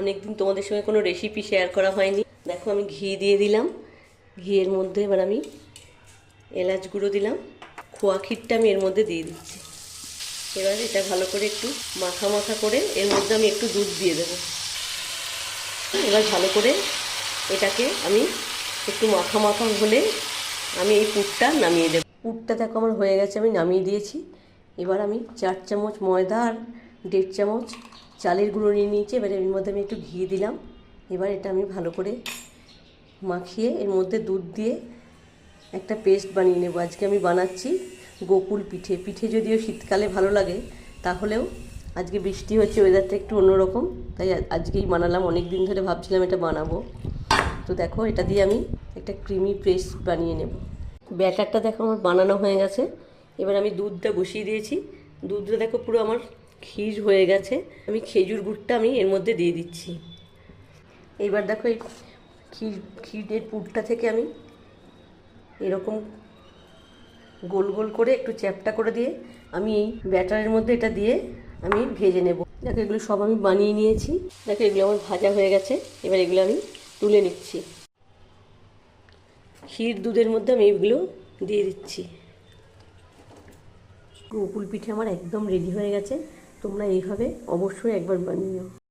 অনেকদিন তোমাদের সঙ্গে কোনো রেসিপি শেয়ার করা হয়নি। দেখো, আমি ঘি দিয়ে দিলাম। ঘিয়ের মধ্যে এবার আমি এলাচ গুঁড়ো দিলাম। খোয়া ক্ষীরটা আমি এর মধ্যে দিয়ে দিচ্ছি। এবার এটা ভালো করে একটু মাখা মাখা করে এর মধ্যে আমি একটু দুধ দিয়ে দেবো। এবার ভালো করে এটাকে আমি একটু মাখা মাখা হলে আমি এই পুরটা নামিয়ে দেবো। পুরটা দেখো আমার হয়ে গেছে, আমি নামিয়ে দিয়েছি। এবার আমি চার চামচ ময়দা আর দেড় চামচ চালের গুঁড়ো নিয়ে নিয়েছি, এবার এর মধ্যে আমি একটু ঘি দিলাম। এবার এটা আমি ভালো করে মাখিয়ে এর মধ্যে দুধ দিয়ে একটা পেস্ট বানিয়ে নেব। আজকে আমি বানাচ্ছি গোকুল পিঠে। পিঠে যদিও শীতকালে ভালো লাগে, তাহলেও আজকে বৃষ্টি হচ্ছে ওয়েদারটা একটু অন্যরকম, তাই আজকেই বানালাম। অনেক দিন ধরে ভাবছিলাম এটা বানাবো। তো দেখো, এটা দিয়ে আমি একটা ক্রিমি পেস্ট বানিয়ে নেব। ব্যাটারটা দেখো আমার বানানো হয়ে গেছে। এবার আমি দুধটা বসিয়ে দিয়েছি। দুধটা দেখো পুরো আমার ক্ষীর হয়ে গেছে। আমি খেজুর গুড়টা আমি এর মধ্যে দিয়ে দিচ্ছি। এবার দেখো এই ক্ষীর ক্ষীরের পুরটা থেকে আমি এরকম গোল গোল করে একটু চ্যাপটা করে দিয়ে আমি এই ব্যাটারের মধ্যে এটা দিয়ে আমি ভেজে নেব। দেখো এগুলো সব আমি বানিয়ে নিয়েছি। দেখো এগুলো আমার ভাজা হয়ে গেছে। এবার এগুলো আমি তুলে নিচ্ছি। ক্ষীর দুধের মধ্যে আমি এগুলো দিয়ে দিচ্ছি। গোকুল পিঠে আমার একদম রেডি হয়ে গেছে। তোমরা এইভাবে অবশ্যই একবার বানিও